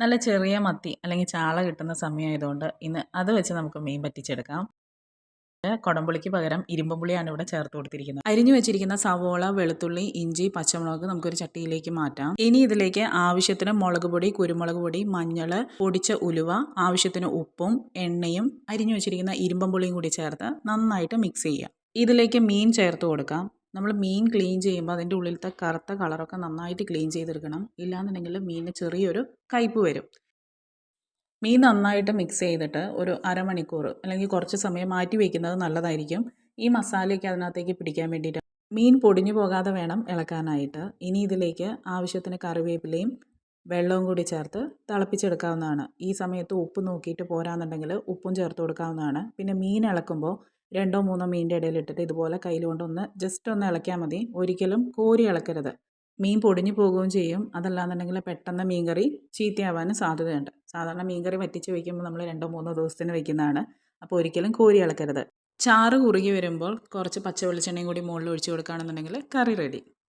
നല്ല ചെറിയ മത്തി അല്ലെങ്കിൽ ചാള കിട്ടുന്ന സമയമായതുകൊണ്ട് ഇന്ന് അത് വെച്ച് നമുക്ക് മീൻ പറ്റിച്ചെടുക്കാം. കുടംപുളിക്ക് പകരം ഇരുമ്പുളിയാണ് ഇവിടെ ചേർത്ത് കൊടുത്തിരിക്കുന്നത്. അരിഞ്ഞു വെച്ചിരിക്കുന്ന സവോള വെളുത്തുള്ളി ഇഞ്ചി പച്ചമുളക് നമുക്കൊരു ചട്ടിയിലേക്ക് മാറ്റാം. ഇനി ഇതിലേക്ക് ആവശ്യത്തിന് മുളക് പൊടി കുരുമുളക് പൊടി മഞ്ഞൾ പൊടിച്ച ഉലുവ ആവശ്യത്തിന് ഉപ്പും എണ്ണയും അരിഞ്ഞു വെച്ചിരിക്കുന്ന ഇരുമ്പുളിയും കൂടി ചേർത്ത് നന്നായിട്ട് മിക്സ് ചെയ്യുക ഇതിലേക്ക് മീൻ ചേർത്ത് കൊടുക്കാം. നമ്മൾ മീൻ ക്ലീൻ ചെയ്യുമ്പോൾ അതിന്റെ ഉള്ളിലത്തെ കറുത്ത കളറൊക്കെ നന്നായിട്ട് ക്ലീൻ ചെയ്തെടുക്കണം. ഇല്ലാന്നുണ്ടെങ്കിൽ മീനിന് ചെറിയൊരു കയ്പ് വരും. മീൻ നന്നായിട്ട് മിക്സ് ചെയ്തിട്ട് ഒരു അരമണിക്കൂർ അല്ലെങ്കിൽ കുറച്ച് സമയം മാറ്റി വയ്ക്കുന്നത് നല്ലതായിരിക്കും. ഈ മസാലയൊക്കെ അതിനകത്തേക്ക് പിടിക്കാൻ വേണ്ടിയിട്ട് മീൻ പൊടിഞ്ഞു പോകാതെ വേണം ഇളക്കാനായിട്ട്. ഇനി ഇതിലേക്ക് ആവശ്യത്തിന് കറിവേപ്പിലയും വെള്ളവും കൂടി ചേർത്ത് തിളപ്പിച്ചെടുക്കാവുന്നതാണ്. ഈ സമയത്ത് ഉപ്പ് നോക്കിയിട്ട് പോരാന്നുണ്ടെങ്കിൽ ഉപ്പും ചേർത്ത് കൊടുക്കാവുന്നതാണ്. പിന്നെ മീൻ ഇളക്കുമ്പോൾ രണ്ടോ മൂന്നോ മീനിന്റെ ഇടയിൽ ഇട്ടിട്ട് ഇതുപോലെ കയ്യിൽ കൊണ്ടൊന്ന് ജസ്റ്റ് ഒന്ന് ഇളക്കിയാൽ മതി. ഒരിക്കലും കോരി ഇളക്കരുത്. മീൻ പൊടിഞ്ഞു പോകുകയും ചെയ്യും. അതല്ലാന്നുണ്ടെങ്കിൽ പെട്ടെന്ന് മീൻകറി ചീത്തയാവാനും സാധ്യതയുണ്ട്. സാധാരണ മീൻകറി വറ്റിച്ച് വയ്ക്കുമ്പോൾ നമ്മൾ രണ്ടോ മൂന്നോ ദിവസത്തിന് വയ്ക്കുന്നതാണ് അപ്പോൾ ഒരിക്കലും കോരി ഇളക്കരുത്. ചാറ് കുറുകി വരുമ്പോൾ കുറച്ച് പച്ച വെളിച്ചെണ്ണയും കൂടി മുകളിൽ ഒഴിച്ച് കൊടുക്കുകയാണെന്നുണ്ടെങ്കിൽ കറി റെഡി